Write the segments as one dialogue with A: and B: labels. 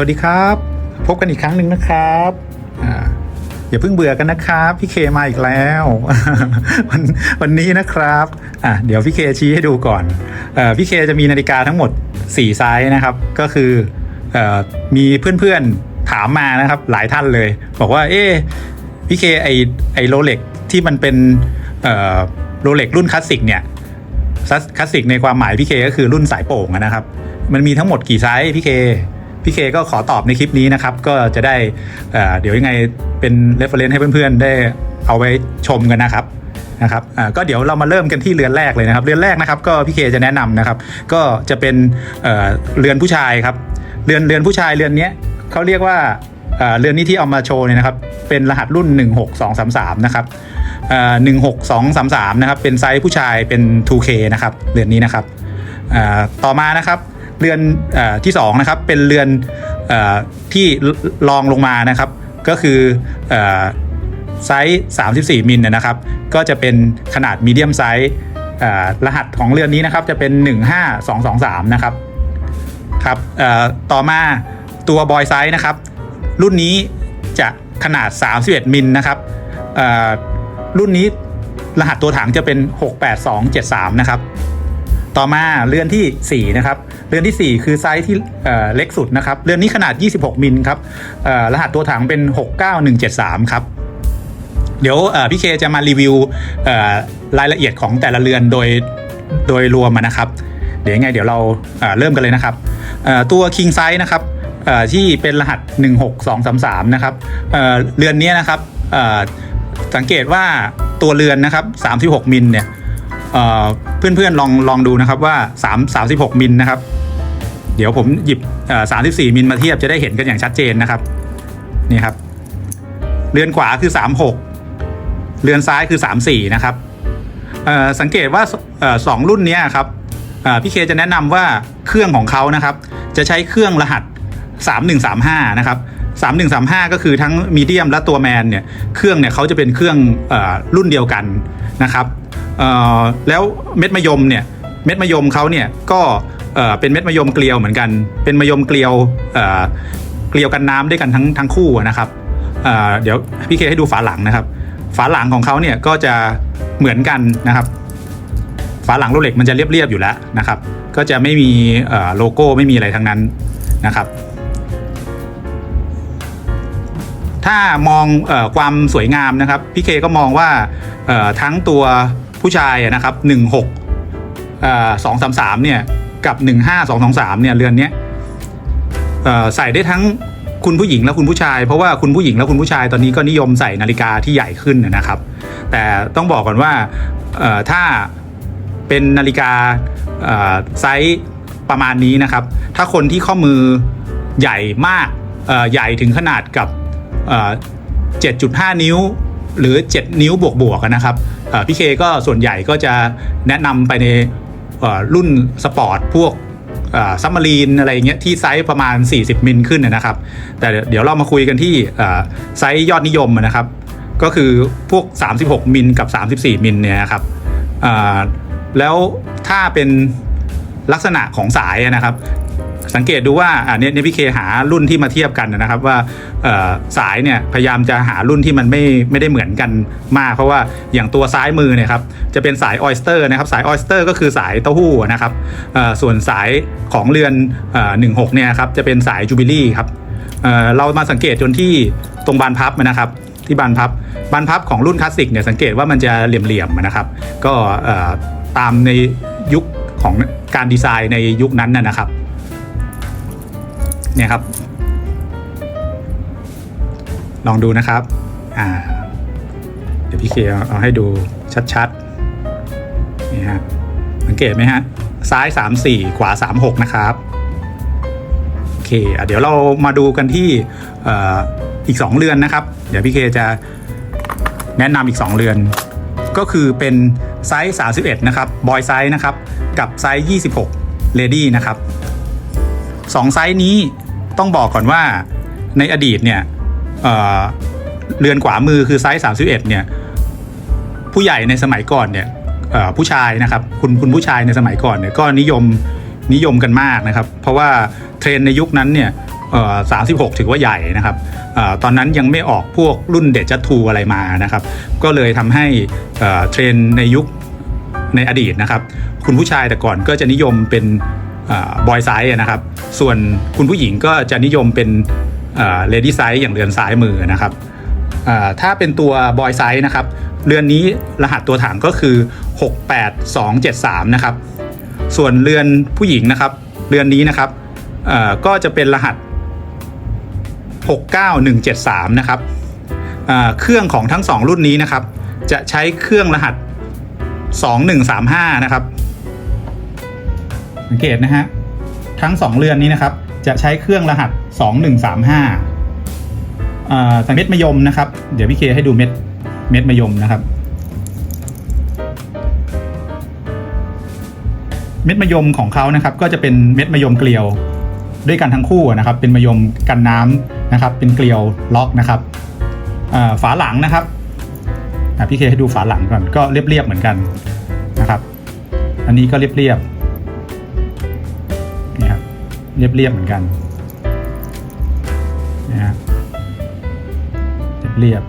A: วัสดีครับ พบกันอีกครั้งหนึ่งนะครับอย่าเพิ่งเบื่อกันนะครับ พี่เคมาอีกแล้ววันวันนี้นะครับอะเดี๋ยวพี่เคชี้ให้ดูก่อนอพี่เคจะมีนาฬิกาทั้งหมด 4 ไซส์นะครับ ก็คืออมีเพื่อนๆถามมานะครับหลายท่านเลย บอกว่าเอ๊พี่เคไอไอโรเล็กที่มันเป็นโรเล็กรุ่นคลาสสิกเนี่ยคลาสสิกในความหมายพี่เคก็คือรุ่นสายโป่งนะครับ มันมีทั้งหมดกี่ไซส์พี่เค พี่เคก็ขอตอบในคลิปนี้นะครับ ก็จะได้เเดี๋ยวยังไงเป็น reference ให้เพื่อนๆ ได้เอาไว้ชมกันนะครับนะครับก็เดี๋ยวเรามาเริ่มกันที่เรือนแรกเลยนะครับ เรือนแรกนะครับก็พี่เคจะแนะนำนะครับ ก็จะเป็นเเรือนผู้ชายครับ เรือนเรือนผู้ชายเรือนนี้เขาเรียกว่าเเรือนนี้ที่เอามาโชว์เนี่ยนะครับ เป็นรหัสรุ่น 16233 นะครับหนึ่งหกสองสามสามนะครับ เป็นไซส์ผู้ชายเป็น 2K นะครับ เรือนนี้นะครับต่อมานะครับ เรือนอที่สองนะครับเป็นเรือนอที่ลองลงมานะครับ ก็คืออไซส์ 34 มิลนะครับ ก็จะเป็นขนาดมีเดียมไซส์รหัสของเรือนนี้นะครับจะเป็น 15223 นะครับครับต่อมาตัวบอยไซส์นะครับ รุ่นนี้จะขนาด 31 มิลนะครับรุ่นนี้รหัสตัวถังจะเป็น 68273 นะครับ ต่อมาเรือนทีสี่4นะครับเรือนทีสี่ 4 คือไซส์ที่เล็กสุดนะครับเรือนนี้ขนาด 26 มิลครับรหัสตัวถังเป็น 69173 ครับ เดี๋ยวพี่เคจะมารีวิวรายละเอียดของแต่ละเรือนโดยโดยรวมนะครับ เดี๋ยวยังไงเดี๋ยวเราเริ่มกันเลยนะครับตัว King Size นะครับที่เป็นรหัส 16233 นะครับเเรือนนี้นะครับสังเกตว่าตัวเรือนนะครับ36 มิลเนี่ย เอ่อเพื่อนๆลองลองดูนะครับว่า 3 36มิลนะครับ เดี๋ยวผมหยิบ34มิลมาเทียบจะได้เห็นกันอย่างชัดเจนนะครับนี่ครับ เรือนขวาคือ 36 เรือนซ้ายคือ 34 นะครับสังเกตว่าสองรุ่นนี้ครับพี่เคจะแนะนำว่าเครื่องของเขานะครับ จะใช้เครื่องรหัส 3135 นะครับ 3135 ก็คือทั้งมีเดียมและตัวแมนเนี่ยเครื่องเนี่ยเขาจะเป็นเครื่องอรุ่นเดียวกันนะครับแล้วเม็ดมะยมเนี่ยเม็ดมะยมเขาเนี่ยก็เป็นเม็ดมะยมเกลียวเหมือนกัน เป็นมะยมเกลียวเกลียวกันน้ำด้วยกันทั้งทั้งคู่นะครับเเดี๋ยวพี่เคให้ดูฝาหลังนะครับ ฝาหลังของเขาเนี่ยก็จะเหมือนกันนะครับ ฝาหลังโรเล็กมันจะเรียบๆอยู่แล้วนะครับ ก็จะไม่มีโลโก้ไม่มีอะไรทั้งนั้นนะครับ ถ้ามองอความสวยงามนะครับพี่เคก็มองว่าทั้งตัวผู้ชายนะครับ16สองสามสามเนี่ยกับ15223เนี่ยเรือนเนี้ยใส่ได้ทั้งคุณผู้หญิงและคุณผู้ชาย เพราะว่าคุณผู้หญิงและคุณผู้ชายตอนนี้ก็นิยมใส่นาฬิกาที่ใหญ่ขึ้นนะครับ แต่ต้องบอกก่อนว่าถ้าเป็นนาฬิกาไซส์ประมาณนี้นะครับ ถ้าคนที่ข้อมือใหญ่มากใหญ่ถึงขนาดกับ 7.5 นิ้ว หรือ 7 นิ้วบวกๆอะนะครับพี่เคก็ส่วนใหญ่ก็จะแนะนำไปในรุ่นสปอร์ตพวกซัมมารีนอะไรเงี้ยที่ไซส์ประมาณ 40 มิลขึ้นนะครับ แต่เดี๋ยวเรามาคุยกันที่ไซส์ยอดนิยมนะครับ ก็คือพวก 36 มิลกับ 34 มิลเนี่ยครับแล้วถ้าเป็นลักษณะของสายนะครับ สังเกตดูว่าอ่าเนี่ยเนี่พี่เคหารุ่นที่มาเทียบกันนะครับว่าสายเนี่ยพยายามจะหารุ่นที่มันไม่ไม่ได้เหมือนกันมาก เพราะว่าอย่างตัวซ้ายมือเนี่ยครับจะเป็นสายออยสเตอร์นะครับสายออยสเตอร์ก็คือสายเต้าหู้นะครับส่วนสายของเรือนเอ่อ16เนี่ยครับจะเป็นสายจูบิลี่ครับเรามาสังเกตจนที่ตรงบานพับนะครับที่บานพับบานพับของรุ่นคลาสสิกเนี่ยสังเกตว่ามันจะเหลี่ยมๆนะครับ ก็ตามในยุคของการดีไซน์ในยุคนั้นนะนะครับ เนี่ยครับ ลองดูนะครับ อ่า เดี๋ยวพี่เคเอาเอาให้ดูชัดๆ นี่ฮะ สังเกตไหมฮะ ซ้าย 3 4 ขวา 3 6 นะครับ โอเคอเดี๋ยวเรามาดูกันที่อออีก 2 เรือนนะครับ เดี๋ยวพี่เคจะแนะนำอีก 2 เรือน ก็คือเป็นไซส์ 31 นะครับ บอยไซส์นะครับ กับไซส์ 26เลดี้นะครับสองไซส์นี้ ต้องบอกก่อนว่าในอดีตเนี่ยเเรือนขวามือคือไซส์ 31 เนี่ย ผู้ใหญ่ในสมัยก่อนเนี่ยผู้ชายนะครับ คุณคุณผู้ชายในสมัยก่อนเนี่ยก็นิยมนิยมกันมากนะครับ เพราะว่าเทรนในยุคนั้นเนี่ยเอ่อ36ถือว่าใหญ่นะครับอตอนนั้นยังไม่ออกพวกรุ่นเดจัทูอะไรมานะครับ ก็เลยทำให้เทรนในยุคในอดีตนะครับ คุณผู้ชายแต่ก่อนก็จะนิยมเป็น บอยไซส์นะครับ ส่วนคุณผู้หญิงก็จะนิยมเป็นเลดี้ไซส์อย่างเรือนซ้ายมือนะครับถ้าเป็นตัวบอยไซส์นะครับ เรือนนี้รหัสตัวถังก็คือ 68273 นะครับ ส่วนเรือนผู้หญิงนะครับ เรือนนี้นะครับก็จะเป็นรหัส 69173 นะครับเครื่องของทั้ง 2 รุ่นนี้นะครับ จะใช้เครื่องรหัส 2135 นะครับ สังเกตนะฮะ ทั้ง 2 เรือนนี้นะครับ จะใช้เครื่องรหัส 2135อ่าแต่เม็ดมะยมนะครับ เดี๋ยวพี่เคให้ดูเม็ดเม็ดมะยมนะครับ เม็ดมะยมของเขานะครับ ก็จะเป็นเม็ดมะยมเกลียวด้วยกันทั้งคู่นะครับ เป็นมะยมกันน้ำนะครับ เป็นเกลียวล็อกนะครับฝาหลังนะครับพี่เคให้ดูฝาหลังก่อนก็เรียบๆเหมือนกันนะครับ อันนี้ก็เรียบๆนี่ครับ เรียบๆเหมือนกันนะฮะเรียบ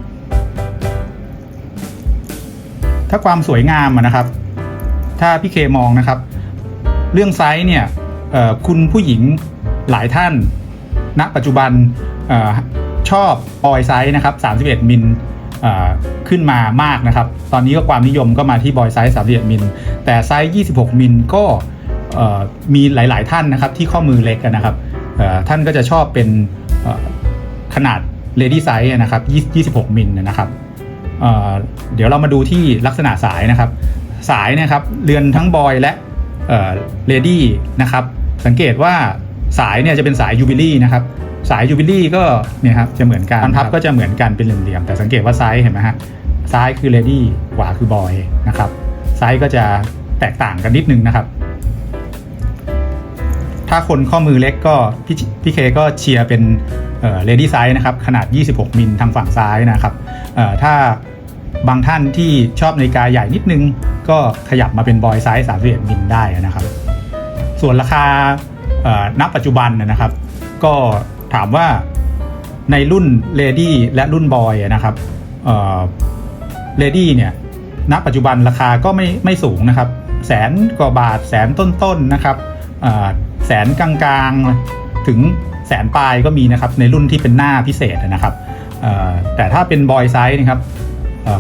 A: ถ้าความสวยงามนะครับ ถ้าพี่เคมองนะครับ เรื่องไซส์เนี่ยคุณผู้หญิงหลายท่านณปัจจุบันออชอบออยไซส์นะครับ 31 มิลเอ่อขึ้นมามากนะครับ ตอนนี้ก็ความนิยมก็มาที่บอยไซส์ 31 มิล แต่ไซส์ 26 มิลก็ มีหลาย ๆ ท่านนะครับที่ข้อมือเล็กอะนะครับเอ่อท่านก็จะชอบเป็นเอ่อขนาด Lady Size นะครับ20 26 มิลนะครับเอ่อเดี๋ยวเรามาดูที่ลักษณะสายนะครับ สายเนะครับเรือนทั้งบอยและเลดี้นะครับ สังเกตว่าสายเนี่ยจะเป็นสายยูบิลี่นะครับ สายยูบิลี่ก็เนี่ยครับจะเหมือนกันพับก็จะเหมือนกันเป็นเหลี่ยมๆแต่สังเกตว่าไซส์เห็นไหมฮะซ้ายคือเลดี้ขวาคือบอยนะครับไซส์ก็จะแตกต่างกันนิดนึงนะครับ ถ้าคนข้อมือเล็กก็พี่พี่เคก็เชียร์เป็นเลดี้ไซส์นะครับ ขนาด 26 มิลทางฝั่งซ้ายนะครับเอ่อถ้าบางท่านที่ชอบนาฬิกาใหญ่นิดนึง ก็ขยับมาเป็นบอยไซส์31มิลได้นะครับ ส่วนราคาเอ่อณปัจจุบันนะครับ ก็ถามว่าในรุ่น Lady และรุ่นบอยนะครับเลดี้เนี่ยณปัจจุบันราคาก็ไม่ไม่สูงนะครับ แสนกว่าบาทแสนต้นๆนะครับเอ่อ แสนกลางๆถึงแสนปลายก็มีนะครับในรุ่นที่เป็นหน้าพิเศษนะครับแต่ถ้าเป็นบอยไซส์นะครับ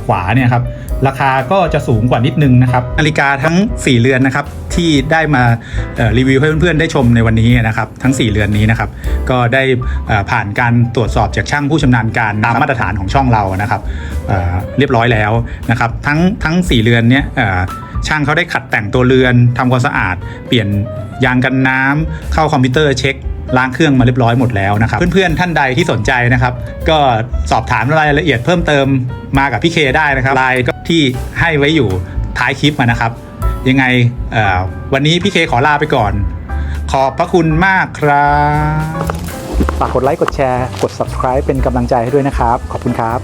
A: ขวาเนี่ยครับราคาก็จะสูงกว่านิดนึงนะครับนาฬิกาทั้ง 4 เรือนนะครับที่ได้มารีวิวให้เพื่อนๆได้ชมในวันนี้นะครับ ทั้ง 4 เรือนนี้นะครับ ก็ได้ผ่านการตรวจสอบจากช่างผู้ชำนาญการตามมาตรฐานของช่องเรานะครับเรียบร้อยแล้วนะครับ ทั้งทั้ง 4 เรือนเนี้ยอ ช่างเขาได้ขัดแต่งตัวเรือนทำความสะอาด เปลี่ยนยางกันน้ำเข้าคอมพิวเตอร์เช็คล้างเครื่องมาเรียบร้อยหมดแล้วนะครับ เพื่อนๆท่านใดที่สนใจนะครับ ก็สอบถามรายละเอียดเพิ่มเติมมากับพี่เคได้นะครับไลน์ก็ที่ให้ไว้อยู่ท้ายคลิปมานะครับ ยังไงวันนี้พี่เคขอลาไปก่อน ขอบพระคุณมากครับฝากกดไลค์กดแชร์ กด subscribe เป็นกำลังใจให้ด้วยนะครับ ขอบคุณครับ